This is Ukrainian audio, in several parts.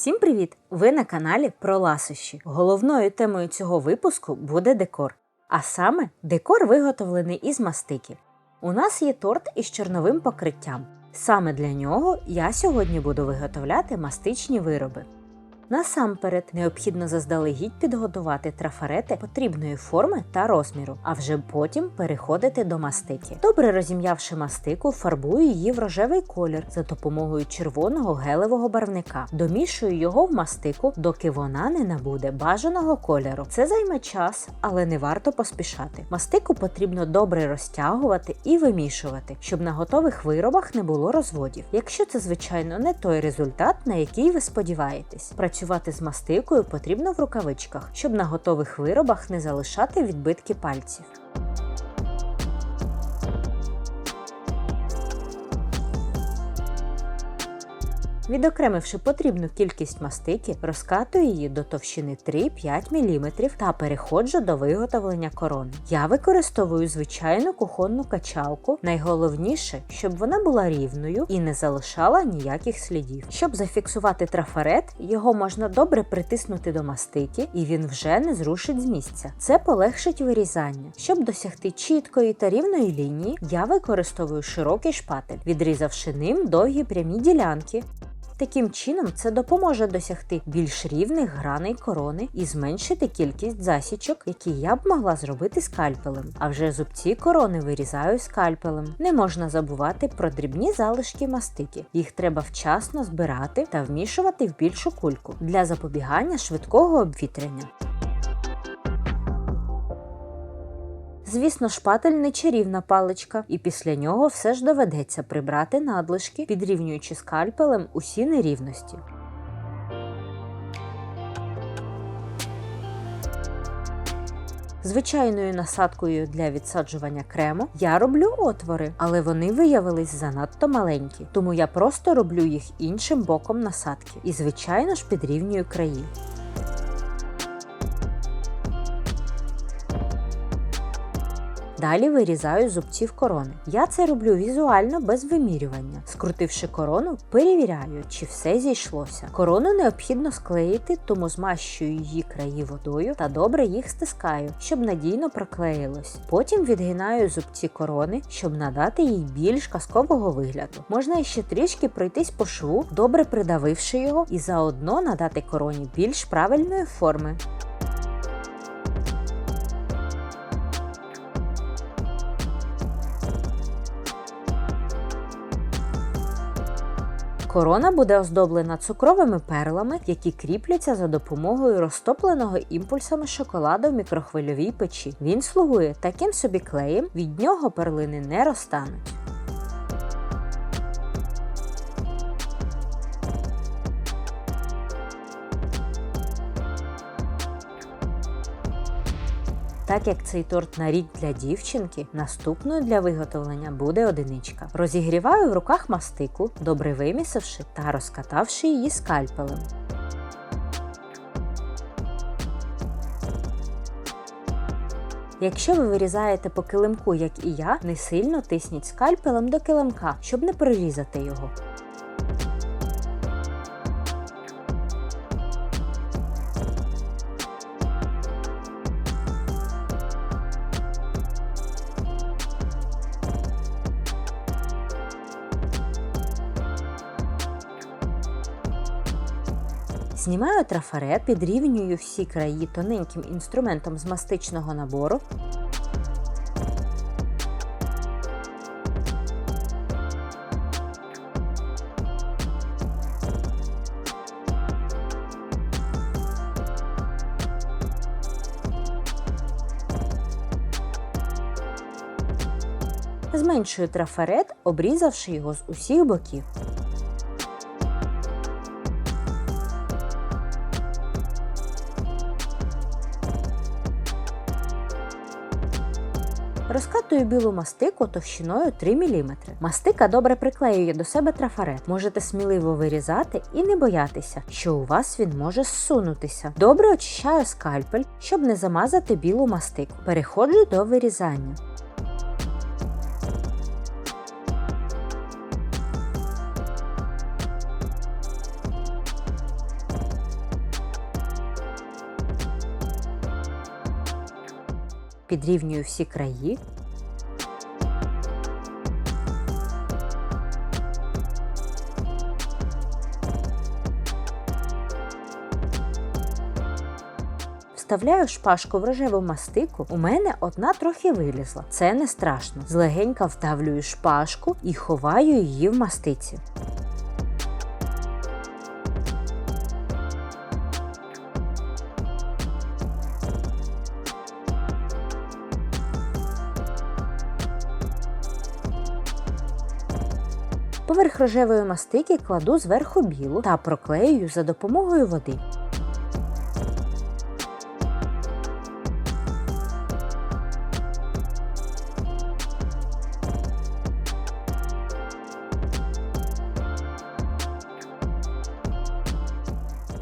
Всім привіт! Ви на каналі про ласощі. Головною темою цього випуску буде декор. А саме декор виготовлений із мастики. У нас є торт із чорновим покриттям. Саме для нього я сьогодні буду виготовляти мастичні вироби. Насамперед необхідно заздалегідь підготувати трафарети потрібної форми та розміру, а вже потім переходити до мастики. Добре розім'явши мастику, фарбую її в рожевий колір за допомогою червоного гелевого барвника. Домішую його в мастику, доки вона не набуде бажаного кольору. Це займе час, але не варто поспішати. Мастику потрібно добре розтягувати і вимішувати, щоб на готових виробах не було розводів. Якщо це, звичайно, не той результат, на який ви сподіваєтесь. Працювати з мастикою потрібно в рукавичках, щоб на готових виробах не залишати відбитки пальців. Відокремивши потрібну кількість мастики, розкатую її до товщини 3-5 мм та переходжу до виготовлення корони. Я використовую звичайну кухонну качалку. Найголовніше, щоб вона була рівною і не залишала ніяких слідів. Щоб зафіксувати трафарет, його можна добре притиснути до мастики, і він вже не зрушить з місця. Це полегшить вирізання. Щоб досягти чіткої та рівної лінії, я використовую широкий шпатель, відрізавши ним довгі прямі ділянки. Таким чином, це допоможе досягти більш рівних граней корони і зменшити кількість засічок, які я б могла зробити скальпелем. А вже зубці корони вирізаю скальпелем. Не можна забувати про дрібні залишки мастики. Їх треба вчасно збирати та вмішувати в більшу кульку для запобігання швидкого обвітрення. Звісно, шпатель не чарівна паличка, і після нього все ж доведеться прибрати надлишки, підрівнюючи скальпелем усі нерівності. Звичайною насадкою для відсаджування крему я роблю отвори, але вони виявились занадто маленькі, тому я просто роблю їх іншим боком насадки і, звичайно ж, підрівнюю краї. Далі вирізаю зубців корони. Я це роблю візуально без вимірювання. Скрутивши корону, перевіряю, чи все зійшлося. Корону необхідно склеїти, тому змащую її краї водою та добре їх стискаю, щоб надійно проклеїлось. Потім відгинаю зубці корони, щоб надати їй більш казкового вигляду. Можна ще трішки пройтись по шву, добре придавивши його, і заодно надати короні більш правильної форми. Корона буде оздоблена цукровими перлами, які кріпляться за допомогою розтопленого імпульсами шоколаду в мікрохвильовій печі. Він слугує таким собі клеєм, від нього перлини не розтануть. Так як цей торт на рік для дівчинки, наступною для виготовлення буде одиничка. Розігріваю в руках мастику, добре вимісивши та розкатавши її скальпелем. Якщо ви вирізаєте по килимку, як і я, не сильно тисніть скальпелем до килимка, щоб не прорізати його. Знімаю трафарет, підрівнюю всі краї тоненьким інструментом з мастичного набору. Зменшую трафарет, обрізавши його з усіх боків. Розкатую білу мастику товщиною 3 мм. Мастика добре приклеює до себе трафарет. Можете сміливо вирізати і не боятися, що у вас він може зсунутися. Добре очищаю скальпель, щоб не замазати білу мастику. Переходжу до вирізання. Підрівнюю всі краї. Вставляю шпажку в рожеву мастику. У мене одна трохи вилізла. Це не страшно. Злегенька вдавлюю шпажку і ховаю її в мастиці. Поверх рожевої мастики кладу зверху білу та проклеюю за допомогою води.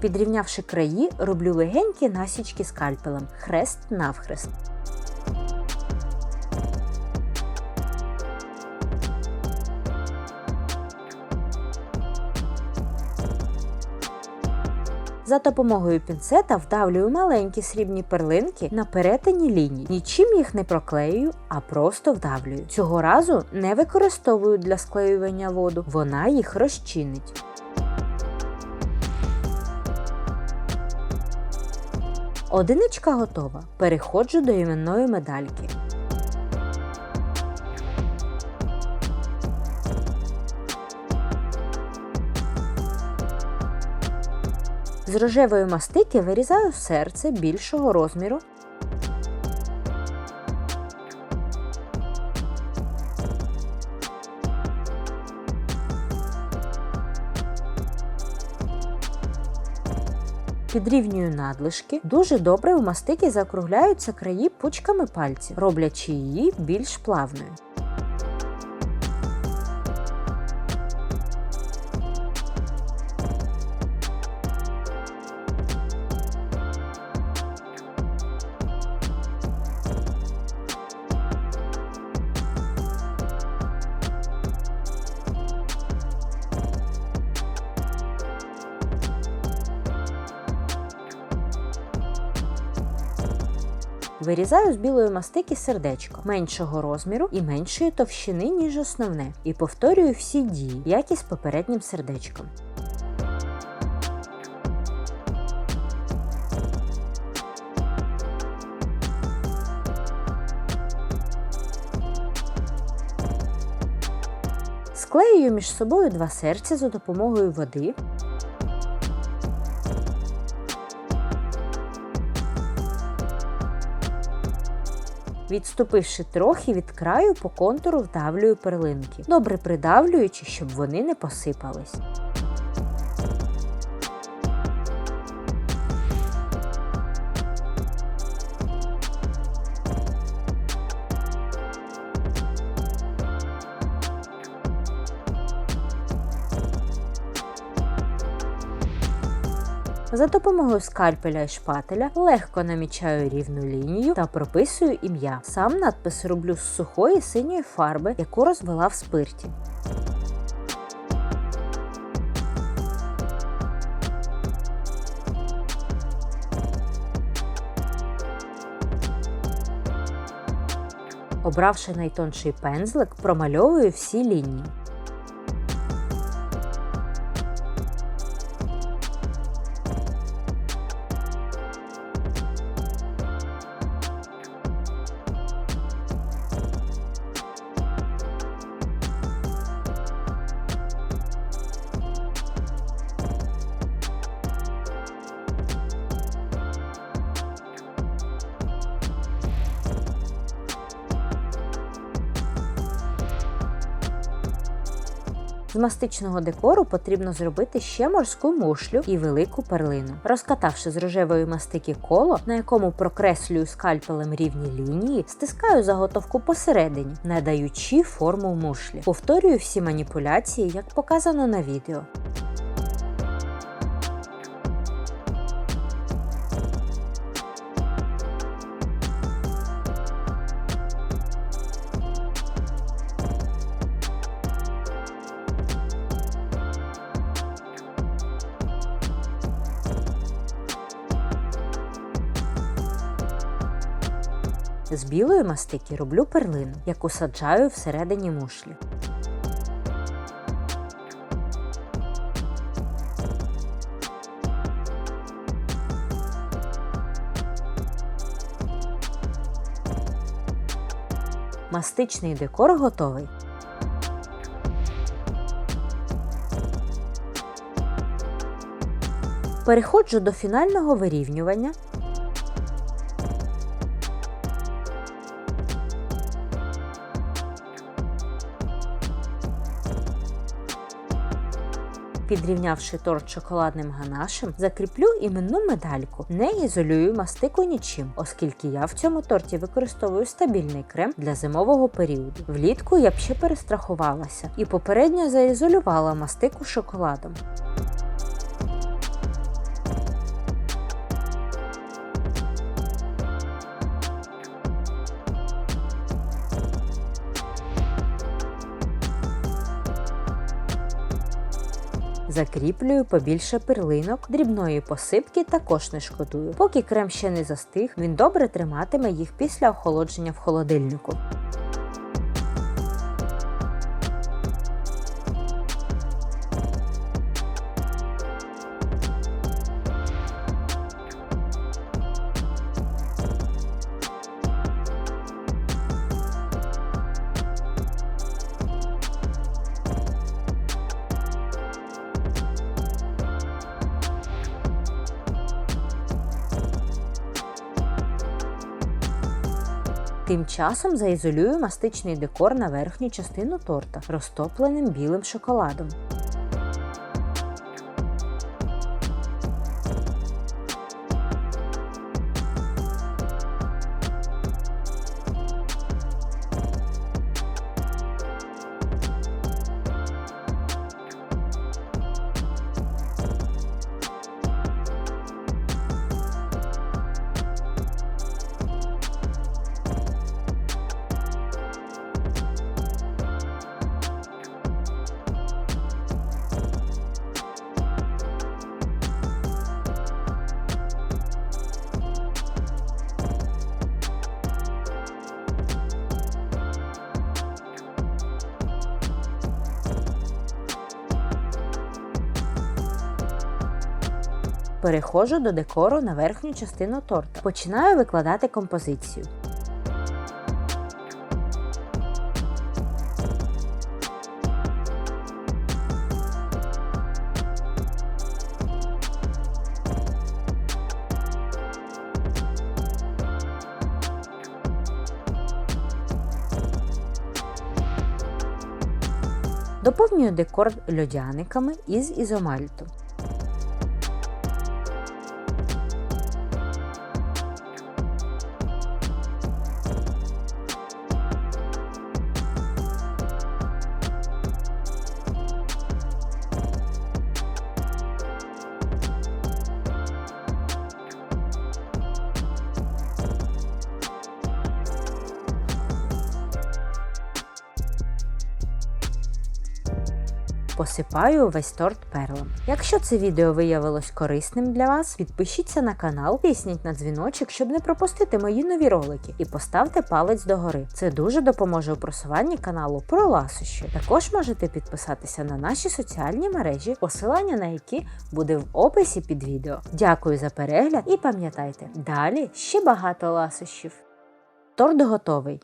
Підрівнявши краї, роблю легенькі насічки скальпелем, хрест навхрест. За допомогою пінцета вдавлюю маленькі срібні перлинки на перетині ліній. Нічим їх не проклеюю, а просто вдавлюю. Цього разу не використовую для склеювання воду, вона їх розчинить. Одиничка готова. Переходжу до іменної медальки. З рожевої мастики вирізаю серце більшого розміру. Підрівнюю надлишки. Дуже добре у мастики закругляються краї пучками пальців, роблячи її більш плавною. Вирізаю з білої мастики сердечко меншого розміру і меншої товщини, ніж основне, і повторюю всі дії, як і з попереднім сердечком. Склеюю між собою два серця за допомогою води. Відступивши трохи від краю, по контуру вдавлюю перлинки, добре придавлюючи, щоб вони не посипались. За допомогою скальпеля і шпателя легко намічаю рівну лінію та прописую ім'я. Сам надпис роблю з сухої синьої фарби, яку розвела в спирті. Обравши найтонший пензлик, промальовую всі лінії. Мастичного декору потрібно зробити ще морську мушлю і велику перлину. Розкатавши з рожевої мастики коло, на якому прокреслюю скальпелем рівні лінії, стискаю заготовку посередині, надаючи форму мушлі. Повторюю всі маніпуляції, як показано на відео. З білої мастики роблю перлину, яку саджаю всередині мушлі. Мастичний декор готовий. Переходжу до фінального вирівнювання. Підрівнявши торт шоколадним ганашем, закріплю іменну медальку. Не ізолюю мастику нічим, оскільки я в цьому торті використовую стабільний крем для зимового періоду. Влітку я б ще перестрахувалася і попередньо заізолювала мастику шоколадом. Закріплюю побільше перлинок, дрібної посипки також не шкодую. Поки крем ще не застиг, він добре триматиме їх після охолодження в холодильнику. Тим часом заізолюю мастичний декор на верхню частину торта розтопленим білим шоколадом. Переходжу до декору на верхню частину торта. Починаю викладати композицію. Доповнюю декор льодяниками із ізомальту. Посипаю весь торт перлом. Якщо це відео виявилось корисним для вас, підпишіться на канал, тисніть на дзвіночок, щоб не пропустити мої нові ролики, і поставте палець догори. Це дуже допоможе у просуванні каналу про ласощі. Також можете підписатися на наші соціальні мережі, посилання на які буде в описі під відео. Дякую за перегляд і пам'ятайте, далі ще багато ласощів. Торт готовий.